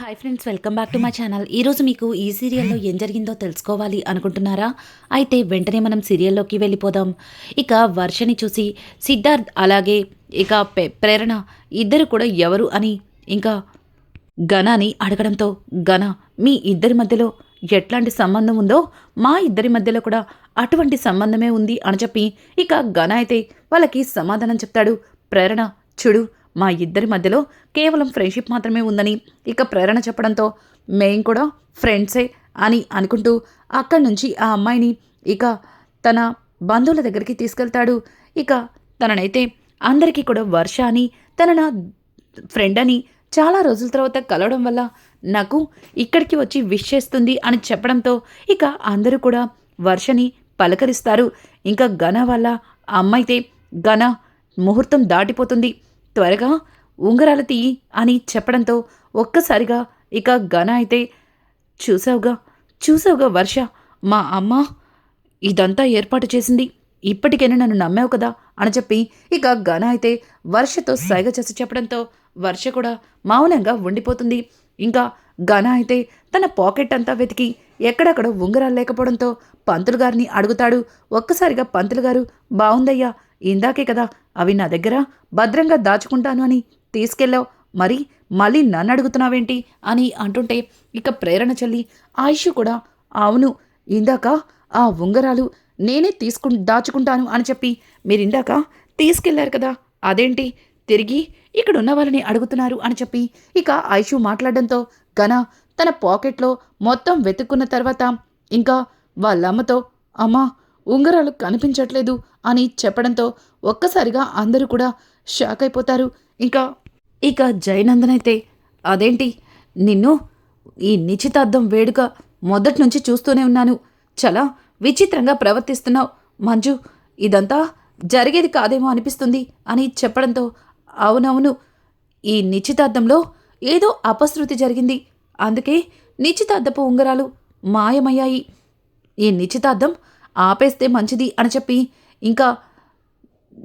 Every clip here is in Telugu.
Hi friends welcome back to my channel ఈరోజు మీకు ఈ సీరియల్లో ఏం జరిగిందో తెలుసుకోవాలి అనుకుంటున్నారా? అయితే వెంటనే మనం సీరియల్లోకి వెళ్ళిపోదాం. ఇక వర్షని చూసి సిద్ధార్థ్ అలాగే ఇక ప్రేరణ ఇద్దరు కూడా ఎవరు అని ఇంకా ఘనాని అడగడంతో ఘన మీ ఇద్దరి మధ్యలో ఎట్లాంటి సంబంధం ఉందో మా ఇద్దరి మధ్యలో కూడా అటువంటి సంబంధమే ఉంది అని చెప్పి ఇక ఘన అయితే వాళ్ళకి సమాధానం చెప్తాడు ప్రేరణ. చూడు మా ఇద్దరి మధ్యలో కేవలం ఫ్రెండ్షిప్ మాత్రమే ఉందని ఇక ప్రేరణ చెప్పడంతో మేం కూడా ఫ్రెండ్సే అని అనుకుంటూ అక్కడి నుంచి ఆ అమ్మాయిని ఇక తన బంధువుల దగ్గరికి తీసుకెళ్తాడు. ఇక తననైతే అందరికీ కూడా వర్ష అని తన నా ఫ్రెండ్ అని చాలా రోజుల తర్వాత కలవడం వల్ల నాకు ఇక్కడికి వచ్చి విష్ చేస్తుంది అని చెప్పడంతో ఇక అందరూ కూడా వర్షని పలకరిస్తారు. ఇంకా ఘన వల్ల అమ్మైతే ఘన ముహూర్తం దాటిపోతుంది. త్వరగా ఉంగరాలు తీయి అని చెప్పడంతో ఒక్కసారిగా ఇక ఘన అయితే చూసావుగా చూసావుగా వర్ష మా అమ్మ ఇదంతా ఏర్పాటు చేసింది. ఇప్పటికైనా నన్ను నమ్మావు కదా అని చెప్పి ఇక ఘన అయితే వర్షతో సైగ చేసి చెప్పడంతో వర్ష కూడా మౌనంగా ఉండిపోతుంది. ఇంకా ఘన అయితే తన పాకెట్ అంతా వెతికి ఎక్కడక్కడ ఉంగరాలు లేకపోవడంతో పంతులు గారిని అడుగుతాడు. ఒక్కసారిగా పంతులు గారు బాగుందయ్యా ఇందాకే కదా అవి నా దగ్గర భద్రంగా దాచుకుంటాను అని తీసుకెళ్ళావు. మరి మళ్ళీ నన్ను అడుగుతున్నావేంటి అని అంటుంటే ఇక ప్రేరణ చెల్లి ఆయుష్ కూడా అవును ఇందాక ఆ ఉంగరాలు నేనే తీసుకు దాచుకుంటాను అని చెప్పి మీరు ఇందాక తీసుకెళ్ళారు కదా అదేంటి? తిరిగి ఇక్కడ ఉన్న వాళ్ళని అడుగుతున్నారు అని చెప్పి ఇక ఐషు మాట్లాడడంతో ఘన తన పాకెట్లో మొత్తం వెతుక్కున్న తర్వాత ఇంకా వాళ్ళమ్మతో అమ్మా ఉంగరాలు కనిపించట్లేదు అని చెప్పడంతో ఒక్కసారిగా అందరూ కూడా షాక్ అయిపోతారు. ఇంకా ఇక జయనందన్ అయితే అదేంటి? నిన్ను ఈ నిశ్చితార్థం వేడుక మొదటి నుంచి చూస్తూనే ఉన్నాను. చాలా విచిత్రంగా ప్రవర్తిస్తున్నావు. మంజు ఇదంతా జరిగేది కాదేమో అనిపిస్తుంది అని చెప్పడంతో అవునవును ఈ నిశ్చితార్థంలో ఏదో అపశృతి జరిగింది. అందుకే నిశ్చితార్థపు ఉంగరాలు మాయమయ్యాయి. ఈ నిశ్చితార్థం ఆపేస్తే మంచిది అని చెప్పి ఇంకా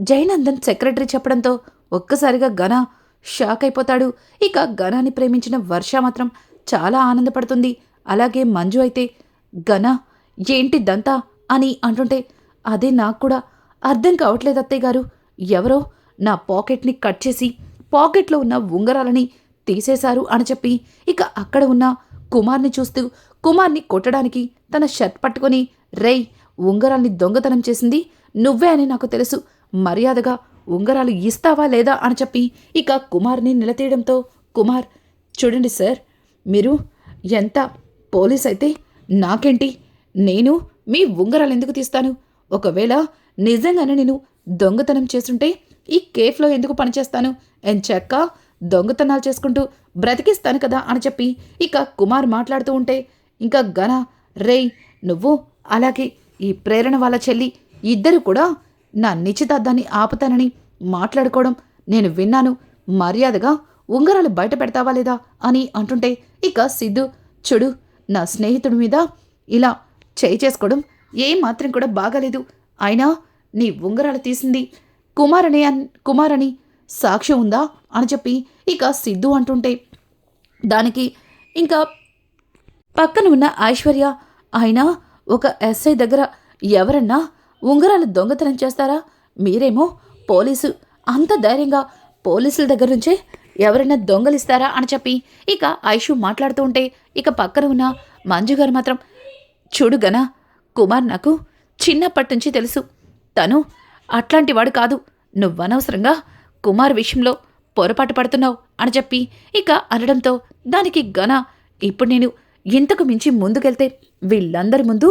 జయనందన్ సెక్రటరీ చెప్పడంతో ఒక్కసారిగా ఘన షాక్ అయిపోతాడు. ఇక ఘనాన్ని ప్రేమించిన వర్ష మాత్రం చాలా ఆనందపడుతుంది. అలాగే మంజు అయితే ఘన ఏంటి దంతా? అని అంటుంటే అదే నాకు కూడా అర్థం కావట్లేదు అత్తయ్య గారు. ఎవరో నా పాకెట్ని కట్ చేసి పాకెట్లో ఉన్న ఉంగరాలని తీసేశారు అని చెప్పి ఇక అక్కడ ఉన్న కుమార్ని చూస్తూ కుమార్ని కొట్టడానికి తన షర్ట్ పట్టుకొని రేయ్ ఉంగరాల్ని దొంగతనం చేసింది నువ్వే అని నాకు తెలుసు. మర్యాదగా ఉంగరాలు ఇస్తావా లేదా అని చెప్పి ఇక కుమార్ని నిలతీయడంతో కుమార్ చూడండి సార్ మీరు ఎంత పోలీస్ అయితే నాకేంటి? నేను మీ ఉంగరాలు ఎందుకు తీస్తాను? ఒకవేళ నిజంగానే నేను దొంగతనం చేస్తుంటే ఈ కేఫ్లో ఎందుకు పనిచేస్తాను? ఎంచక్క దొంగతనాలు చేసుకుంటూ బ్రతికిస్తాను కదా అని చెప్పి ఇక కుమార్ మాట్లాడుతూ ఉంటే ఇంకా ఘన రేయ్ నువ్వు అలాగే ఈ ప్రేరణ వాళ్ళ చెల్లి ఇద్దరు కూడా నా నిశ్చితార్థాన్ని ఆపుతానని మాట్లాడుకోవడం నేను విన్నాను. మర్యాదగా ఉంగరాలు బయట పెడతావా లేదా అని అంటుంటే ఇక సిద్ధు చూడు నా స్నేహితుడి మీద ఇలా చేయి చేసుకోవడం ఏం మాత్రం కూడా బాగాలేదు. అయినా నీ ఉంగరాలు తీసింది కుమారని అన్ కుమారని సాక్ష్యం ఉందా? అని చెప్పి ఇక సిద్ధు అంటుంటే దానికి ఇంకా పక్కన ఉన్న ఐశ్వర్య ఆయన ఒక ఎస్ఐ దగ్గర ఎవరన్నా ఉంగరాలు దొంగతనం చేస్తారా? మీరేమో పోలీసు. అంత ధైర్యంగా పోలీసుల దగ్గర నుంచే ఎవరైనా దొంగలిస్తారా అని చెప్పి ఇక ఐషు మాట్లాడుతూ ఉంటే ఇక పక్కన ఉన్న మంజు గారు మాత్రం చూడు గనా కుమార్ నాకు చిన్నప్పటి నుంచి తెలుసు. తను అట్లాంటి వాడు కాదు. నువ్వనవసరంగా కుమార్ విషయంలో పొరపాటు పడుతున్నావు అని చెప్పి ఇక అనడంతో దానికి గన ఇప్పుడు నేను ఇంతకు మించి ముందుకెళ్తే వీళ్ళందరి ముందు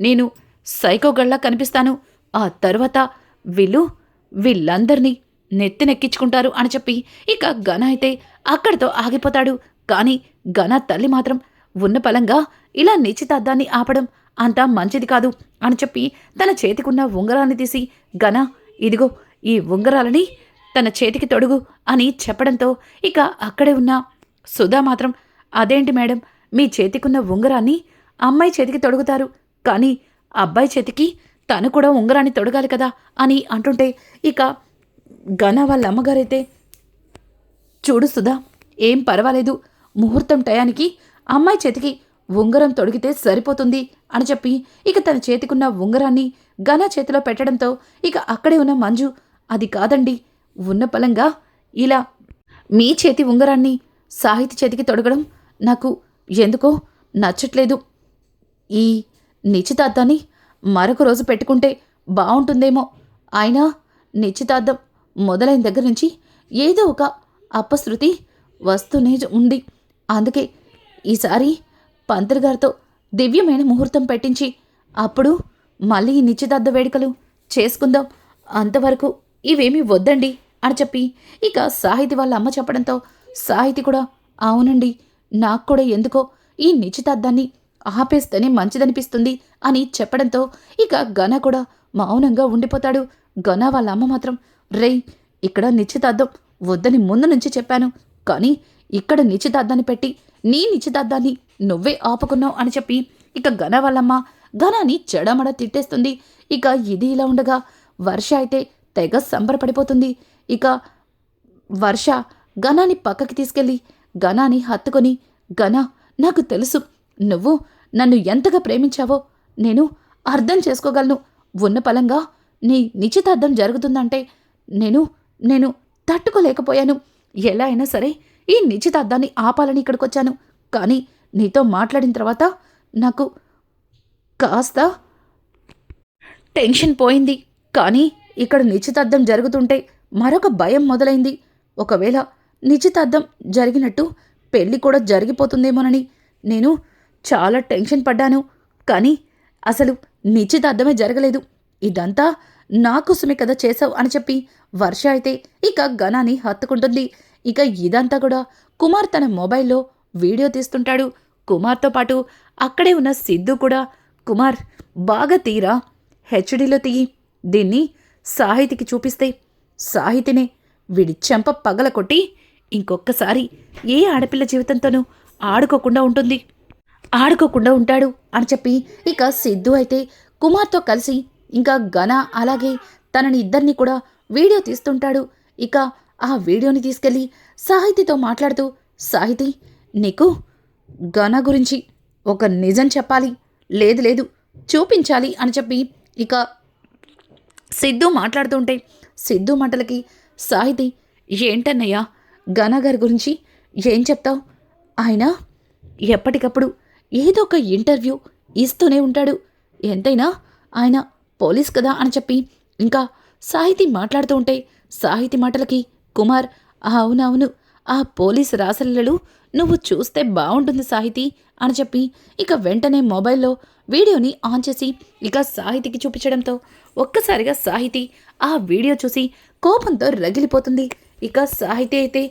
నేను సైకోగళ్ళ కనిపిస్తాను. ఆ తర్వాత వీళ్ళు వీళ్ళందరినీ నెత్తినెక్కించుకుంటారు అని చెప్పి ఇక ఘన అయితే అక్కడితో ఆగిపోతాడు. కానీ ఘన తల్లి మాత్రం ఉన్న పలంగా ఇలా నిశ్చితార్థాన్ని ఆపడం అంతా మంచిది కాదు అని చెప్పి తన చేతికున్న ఉంగరాన్ని తీసి ఘన ఇదిగో ఈ ఉంగరాలని తన చేతికి తొడుగు అని చెప్పడంతో ఇక అక్కడే ఉన్న సుధా మాత్రం అదేంటి మేడం మీ చేతికున్న ఉంగరాన్ని అమ్మాయి చేతికి తొడుగుతారు. కానీ అబ్బాయి చేతికి తను కూడా ఉంగరాన్ని తొడగాలి కదా అని అంటుంటే ఇక ఘన వాళ్ళ అమ్మగారైతే చూడు సుధా ఏం పర్వాలేదు ముహూర్తం టయానికి అమ్మాయి చేతికి ఉంగరం తొడిగితే సరిపోతుంది అని చెప్పి ఇక తన చేతికున్న ఉంగరాన్ని ఘన చేతిలో పెట్టడంతో ఇక అక్కడే ఉన్న మంజు అది కాదండి ఉన్న పలంగా ఇలా మీ చేతి ఉంగరాన్ని సాహితి చేతికి తొడగడం నాకు ఎందుకో నచ్చట్లేదు. ఈ నిశ్చితార్థాన్ని మరొక రోజు పెట్టుకుంటే బాగుంటుందేమో అయినా నిశ్చితార్థం మొదలైన దగ్గర నుంచి ఏదో ఒక అపశృతి వస్తూనే ఉంది. అందుకే ఈసారి పంతులు గారితో దివ్యమైన ముహూర్తం పెట్టించి అప్పుడు మళ్ళీ ఈ నిశ్చితార్థ వేడుకలు చేసుకుందాం. అంతవరకు ఇవేమీ వద్దండి అని చెప్పి ఇక సాహితి వాళ్ళ అమ్మ చెప్పడంతో సాహితి కూడా అవునండి నాకు కూడా ఎందుకో ఈ నిశ్చితార్థాన్ని ఆపేస్తేనే మంచిదనిపిస్తుంది అని చెప్పడంతో ఇక ఘన కూడా మౌనంగా ఉండిపోతాడు. ఘన వాళ్ళ అమ్మ మాత్రం రేయ్ ఇక్కడ నిశ్చితార్థం వద్దని ముందు నుంచి చెప్పాను. కానీ ఇక్కడ నిశ్చితార్థాన్ని పెట్టి నీ నిశ్చితార్థాన్ని నువ్వే ఆపుకున్నావు అని చెప్పి ఇక ఘన వాళ్ళమ్మ ఘనాన్ని చెడమడ తిట్టేస్తుంది. ఇక ఇది ఇలా ఉండగా వర్ష అయితే తెగ సంబరపడిపోతుంది. ఇక వర్ష ఘనాన్ని పక్కకి తీసుకెళ్ళి ఘనాన్ని హత్తుకొని ఘన నాకు తెలుసు నువ్వు నన్ను ఎంతగా ప్రేమించావో నేను అర్థం చేసుకోగలను. ఉన్న పలంగా నీ నిశ్చితార్థం జరుగుతుందంటే నేను నేను తట్టుకోలేకపోయాను. ఎలా అయినా సరే ఈ నిశ్చితార్థాన్ని ఆపాలని ఇక్కడికి వచ్చాను కానీ నీతో మాట్లాడిన తర్వాత నాకు కాస్త టెన్షన్ పోయింది. కానీ ఇక్కడ నిశ్చితార్థం జరుగుతుంటే మరొక భయం మొదలైంది. ఒకవేళ నిశ్చితార్థం జరిగినట్టు పెళ్ళి కూడా జరిగిపోతుందేమోనని నేను చాలా టెన్షన్ పడ్డాను. కానీ అసలు నిశ్చితార్థమే జరగలేదు. ఇదంతా నా కోసమే కదా చేసావు అని చెప్పి వర్ష అయితే ఇక గణాన్ని హత్తుకుంటుంది. ఇక ఇదంతా కూడా కుమార్ తన మొబైల్లో వీడియో తీస్తుంటాడు. కుమార్తో పాటు అక్కడే ఉన్న సిద్ధు కూడా కుమార్ బాగా తీరా. హెచ్డీలో తీయి. దీన్ని సాహితికి చూపిస్తే. సాహితినే వీడి చెంప పగల కొట్టి ఇంకొక్కసారి ఏ ఆడపిల్ల జీవితంతోనూ ఆడుకోకుండా ఉంటుంది. ఆడుకోకుండా ఉంటాడు అని చెప్పి ఇక సిద్ధు అయితే కుమార్తో కలిసి ఇంకా ఘన అలాగే తనని ఇద్దరిని కూడా వీడియో తీస్తుంటాడు. ఇక ఆ వీడియోని తీసుకెళ్ళి సాహితితో మాట్లాడుతూ సాహితి నీకు ఘన గురించి ఒక నిజం చెప్పాలి. లేదు లేదు చూపించాలి అని చెప్పి ఇక సిద్ధు మాట్లాడుతుంటే సిద్ధు మాటలకి సాహితి ఏంటన్నయ్యా ఘన గారి గురించి ఏం చెప్తావు? ఆయన ఎప్పటికప్పుడు ఏదో ఒక ఇంటర్వ్యూ ఇస్తూనే ఉంటాడు. ఎంతైనా ఆయన పోలీస్ కదా అని చెప్పి ఇంకా సాహితి మాట్లాడుతూ ఉంటే సాహితి మాటలకి కుమార్ అవునవును ఆ పోలీస్ రాసలీలలు నువ్వు చూస్తే బాగుంటుంది సాహితి అని చెప్పి ఇక వెంటనే మొబైల్లో వీడియోని ఆన్ చేసి ఇక సాహితికి చూపించడంతో ఒక్కసారిగా సాహితి ఆ వీడియో చూసి కోపంతో రగిలిపోతుంది. ఇక సాహితి అయితే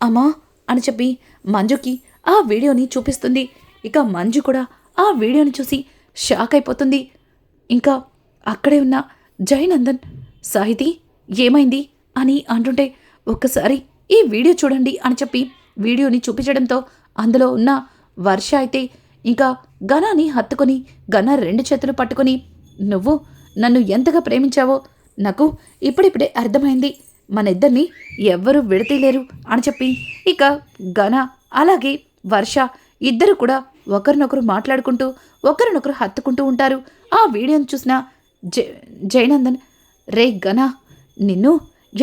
అమ్మా అని చెప్పి మంజుకి ఆ వీడియోని చూపిస్తుంది. ఇక మంజు కూడా ఆ వీడియోని చూసి షాక్ అయిపోతుంది. ఇంకా అక్కడే ఉన్న జయనందన్ సాహితి ఏమైంది అని అంటుంటే ఒక్కసారి ఈ వీడియో చూడండి అని చెప్పి వీడియోని చూపించడంతో అందులో ఉన్న వర్ష అయితే ఇంకా ఘనాన్ని హత్తుకొని ఘన రెండు చేతులు పట్టుకొని నువ్వు నన్ను ఎంతగా ప్రేమించావో నాకు ఇప్పుడిప్పుడే అర్థమైంది. మన ఇద్దరిని ఎవ్వరూ విడతీయలేరు అని చెప్పి ఇక ఘన అలాగే వర్ష ఇద్దరు కూడా ఒకరినొకరు మాట్లాడుకుంటూ ఒకరినొకరు హత్తుకుంటూ ఉంటారు. ఆ వీడియోని చూసిన జ జయనందన్ రే గనా నిన్ను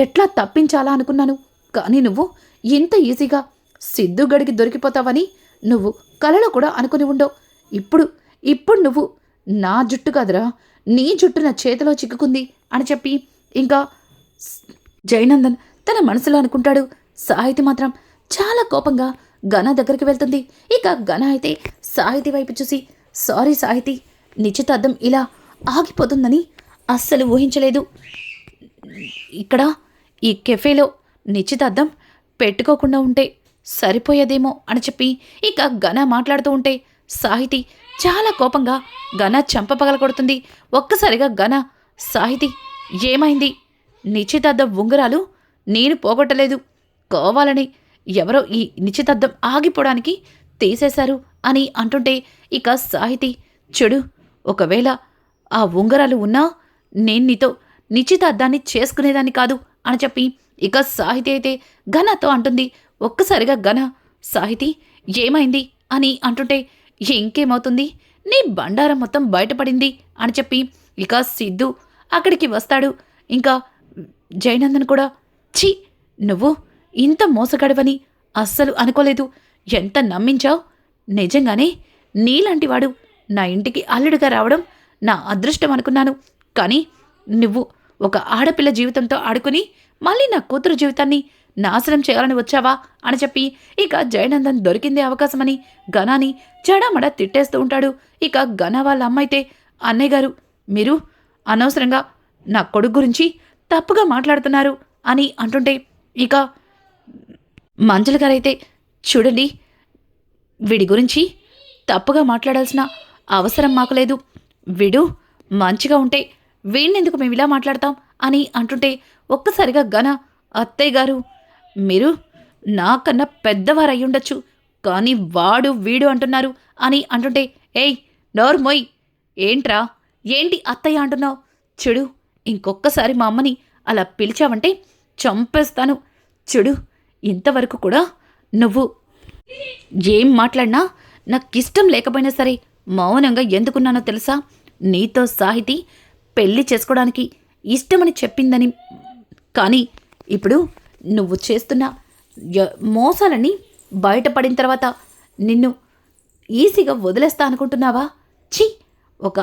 ఎట్లా తప్పించాలా అనుకున్నాను. కానీ నువ్వు ఇంత ఈజీగా సిద్ధుగడికి దొరికిపోతావని నువ్వు కలలో కూడా అనుకుని ఉండవు. ఇప్పుడు ఇప్పుడు నువ్వు నా జుట్టు కాదురా నీ జుట్టు నా చేతిలో చిక్కుకుంది అని చెప్పి ఇంకా జయనందన్ తన మనసులో అనుకుంటాడు. సాహితి మాత్రం చాలా కోపంగా ఘన దగ్గరికి వెళ్తుంది. ఇక ఘన అయితే సాహితి వైపు చూసి సారీ సాహితి నిశ్చితార్థం ఇలా ఆగిపోతుందని అస్సలు ఊహించలేదు. ఇక్కడ ఈ కెఫేలో నిశ్చితార్థం పెట్టుకోకుండా ఉంటే సరిపోయేదేమో అని చెప్పి ఇక ఘన మాట్లాడుతూ ఉంటే సాహితి చాలా కోపంగా ఘన చంప కొడుతుంది. ఒక్కసారిగా ఘన సాహితి ఏమైంది? నిశ్చితార్థం ఉంగరాలు నేను పోగొట్టలేదు. కావాలని ఎవరో ఈ నిశ్చితార్థం ఆగిపోవడానికి తీసేశారు అని అంటుంటే ఇక సాహితి చెడు ఒకవేళ ఆ ఉంగరాలు ఉన్నా నేను నీతో నిశ్చితార్థాన్ని చేసుకునేదాన్ని కాదు అని చెప్పి ఇక సాహితి అయితే ఘనతో అంటుంది ఒక్కసారిగా ఘన సాహితి ఏమైంది? అని అంటుంటే ఇంకేమవుతుంది? నీ బండారం మొత్తం బయటపడింది అని చెప్పి ఇక సిద్ధు అక్కడికి వస్తాడు. ఇంకా జయనందన్ కూడా ఛీ నువ్వు ఇంత మోసగడవని అస్సలు అనుకోలేదు. ఎంత నమ్మించావు? నిజంగానే నీలాంటివాడు నా ఇంటికి అల్లుడుగా రావడం నా అదృష్టం అనుకున్నాను. కానీ నువ్వు ఒక ఆడపిల్ల జీవితంతో ఆడుకుని మళ్ళీ నా కూతురు జీవితాన్ని నాశనం చేయాలని వచ్చావా అని చెప్పి ఇక జయనందన్ దొరికిందే అవకాశమని ఘనాని చెడమడ తిట్టేస్తూ ఉంటాడు. ఇక ఘన వాళ్ళ అమ్మైతే అన్నయ్య గారు మీరు అనవసరంగా నా కొడుకు గురించి తప్పుగా మాట్లాడుతున్నారు అని అంటుంటే ఇక మంజుల గారైతే చూడండి వీడి గురించి తప్పుగా మాట్లాడాల్సిన అవసరం మాకు లేదు. వీడు మంచిగా ఉంటే వీణ్ణెందుకు మేము ఇలా మాట్లాడతాం అని అంటుంటే ఒక్కసారిగా గన అత్తయ్య గారు మీరు నాకన్నా పెద్దవారు అయి ఉండొచ్చు కానీ వాడు వీడు అంటున్నారు అని అంటుంటే ఏయ్ నోర్ మొయ్. ఏంట్రా ఏంటి అత్తయ్య అంటున్నావు? చెడు ఇంకొక్కసారి మా అమ్మని అలా పిలిచావంటే చంపేస్తాను. చెడు ఇంతవరకు కూడా నువ్వు ఏం మాట్లాడినా నాకిష్టం లేకపోయినా సరే మౌనంగా ఎందుకున్నానో తెలుసా? నీతో సాహితి పెళ్ళి చేసుకోవడానికి ఇష్టమని చెప్పిందని. కానీ ఇప్పుడు నువ్వు చేస్తున్న మోసాలని బయటపడిన తర్వాత నిన్ను ఈజీగా వదిలేస్తా అనుకుంటున్నావా? ఛీ! ఒక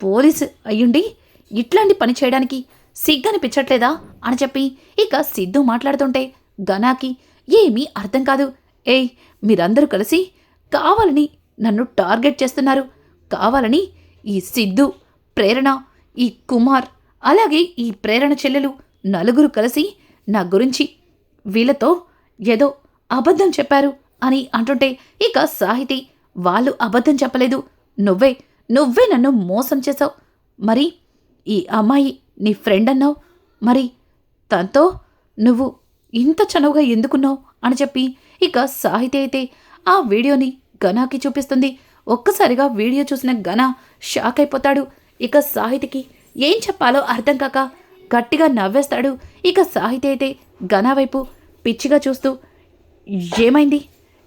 పోలీసు అయ్యుండి ఇట్లాంటి పని చేయడానికి సిగ్గనిపించట్లేదా? అని చెప్పి ఇక సిద్ధు మాట్లాడుతుంటే గనాకి ఏమీ అర్థం కాదు. ఏయ్ మీరందరూ కలిసి కావాలని నన్ను టార్గెట్ చేస్తున్నారు. కావాలని ఈ సిద్ధు ప్రేరణ ఈ కుమార్ అలాగే ఈ ప్రేరణ చెల్లెలు నలుగురు కలిసి నా గురించి వీళ్ళతో ఏదో అబద్ధం చెప్పారు అని అంటుంటే ఇక సాహితి వాళ్ళు అబద్ధం చెప్పలేదు. నువ్వే నువ్వే నన్ను మోసం చేశావు. మరి ఈ అమ్మాయి నీ ఫ్రెండ్ అన్నావు. మరి తనతో నువ్వు ఇంత చనువుగా ఎందుకున్నావు? అని చెప్పి ఇక సాహితి అయితే ఆ వీడియోని గనాకి చూపిస్తుంది. ఒక్కసారిగా వీడియో చూసిన ఘన షాక్ అయిపోతాడు. ఇక సాహితికి ఏం చెప్పాలో అర్థం కాక గట్టిగా నవ్వేస్తాడు. ఇక సాహితి అయితే గనా వైపు పిచ్చిగా చూస్తూ ఏమైంది?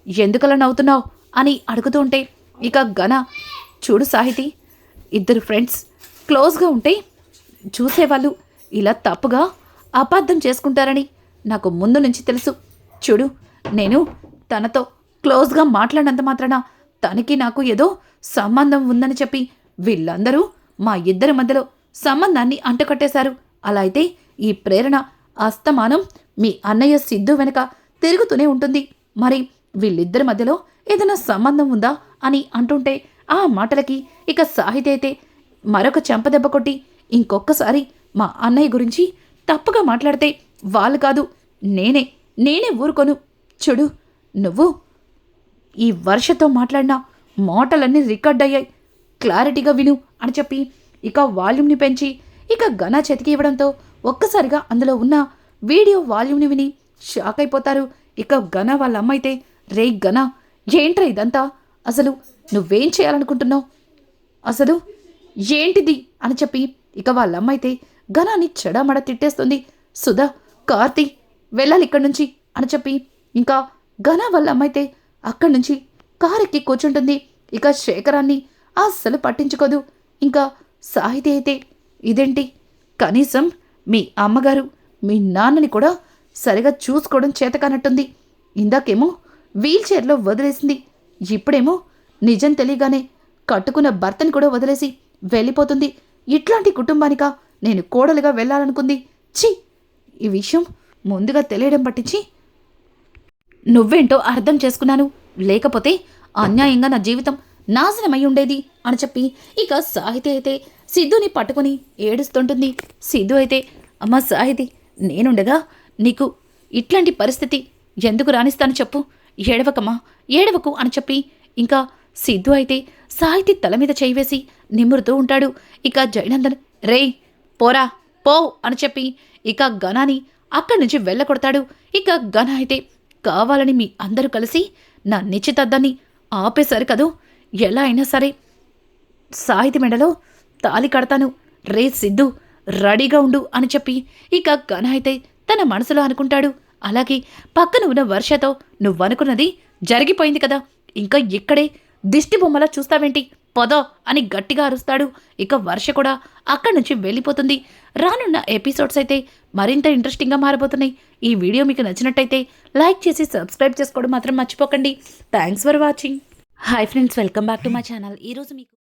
ఎందుకలా నవ్వుతున్నావు? అని అడుగుతూ ఉంటే ఇక ఘన చూడు సాహితి ఇద్దరు ఫ్రెండ్స్ క్లోజ్గా ఉంటే చూసేవాళ్ళు ఇలా తప్పుగా అపార్థం చేసుకుంటారని నాకు ముందు నుంచి తెలుసు. చూడు నేను తనతో క్లోజ్గా మాట్లాడినంత మాత్రాన తనకి నాకు ఏదో సంబంధం ఉందని చెప్పి వీళ్ళందరూ మా ఇద్దరి మధ్యలో సంబంధాన్ని అంటకట్టేశారు. అలా అయితే ఈ ప్రేరణ అస్తమానం మీ అన్నయ్య సిద్ధు వెనక తిరుగుతూనే ఉంటుంది. మరి వీళ్ళిద్దరి మధ్యలో ఏదైనా సంబంధం ఉందా అని అంటుంటే ఆ మాటలకి ఇక సాహితి అయితే మరొక చెంపదెబ్బ కొట్టి ఇంకొక్కసారి మా అన్నయ్య గురించి తప్పుగా మాట్లాడితే వాళ్ళు కాదు నేనే నేనే ఊరుకోను. చూడు నువ్వు ఈ వర్షతో మాట్లాడిన మాటలన్నీ రికార్డ్ అయ్యాయి. క్లారిటీగా విను అని చెప్పి ఇక వాల్యూమ్ని పెంచి ఇక ఘన చేతికి ఇవ్వడంతో ఒక్కసారిగా అందులో ఉన్న వీడియో వాల్యూమ్ని విని షాక్ అయిపోతారు. ఇక ఘన వాళ్ళ అమ్మ అయితే రే ఘన ఏంట్రా ఇదంతా? అసలు నువ్వేం చేయాలనుకుంటున్నావు? అసలు ఏంటిది? అని చెప్పి ఇక వాళ్ళ అమ్మ అయితే ఘనాన్ని చెడమడ తిట్టేస్తుంది సుధా. కార్తీ వెళ్ళాలి ఇక్కడి నుంచి అని చెప్పి ఇంకా ఘన వాళ్ళ అమ్మ అయితే అక్కడి నుంచి కారెక్కి కూర్చుంటుంది. ఇక శేఖరాన్ని అస్సలు పట్టించుకోదు. ఇంకా సాహితి అయితే ఇదేంటి? కనీసం మీ అమ్మగారు మీ నాన్నని కూడా సరిగా చూసుకోవడం చేతకానట్టుంది ఇందాకేమో వీల్చైర్లో వదిలేసింది. ఇప్పుడేమో నిజం తెలియగానే కట్టుకున్న భర్తని కూడా వదిలేసి వెళ్ళిపోతుంది. ఇట్లాంటి కుటుంబానికా నేను కోడలుగా వెళ్ళాలనుకుంది. ఛీ! ఈ విషయం ముందుగా తెలియడం పట్టించి నువ్వేంటో అర్థం చేసుకున్నాను. లేకపోతే అన్యాయంగా నా జీవితం నాశనమై ఉండేది అని చెప్పి ఇక సాహితి అయితే సిద్ధుని పట్టుకుని ఏడుస్తుంటుంది. సిద్ధు అయితే అమ్మ సాహితి నేనుండగా నీకు ఇట్లాంటి పరిస్థితి ఎందుకు రాణిస్తాను చెప్పు. ఏడవకమ్మా ఏడవకు అని చెప్పి ఇంకా సిద్ధు అయితే సాహితి తల మీద చేయివేసి నిమురుతూ ఉంటాడు. ఇక జయనందన్ రేయ్ పోరా పో అని చెప్పి ఇక గనాని అక్కడి నుంచి వెళ్ళకొడతాడు ఇక గన అయితే కావాలని మీ అందరూ కలిసి నా నిశ్చితార్థాన్ని ఆపేశారు కదూ. ఎలా అయినా సరే సాహితి మెడలో తాలి కడతాను. రే సిద్ధు రెడీగా ఉండు అని చెప్పి ఇక ఘన అయితే తన మనసులో అనుకుంటాడు. అలాగే పక్కన ఉన్న వర్షతో నువ్వనుకున్నది జరిగిపోయింది కదా. ఇంకా ఇక్కడే దిష్టి బొమ్మలా చూస్తావేంటి? పొద అని గట్టిగా అరుస్తాడు. ఇక వర్ష కూడా అక్కడి నుంచి వెళ్ళిపోతుంది. రానున్న ఎపిసోడ్స్ అయితే మరింత ఇంట్రెస్టింగ్గా మారబోతున్నాయి. ఈ వీడియో మీకు నచ్చినట్టయితే లైక్ చేసి సబ్స్క్రైబ్ చేసుకోవడం మాత్రం మర్చిపోకండి. Thanks for watching. Hi friends welcome back to my channel. ఈరోజు మీకు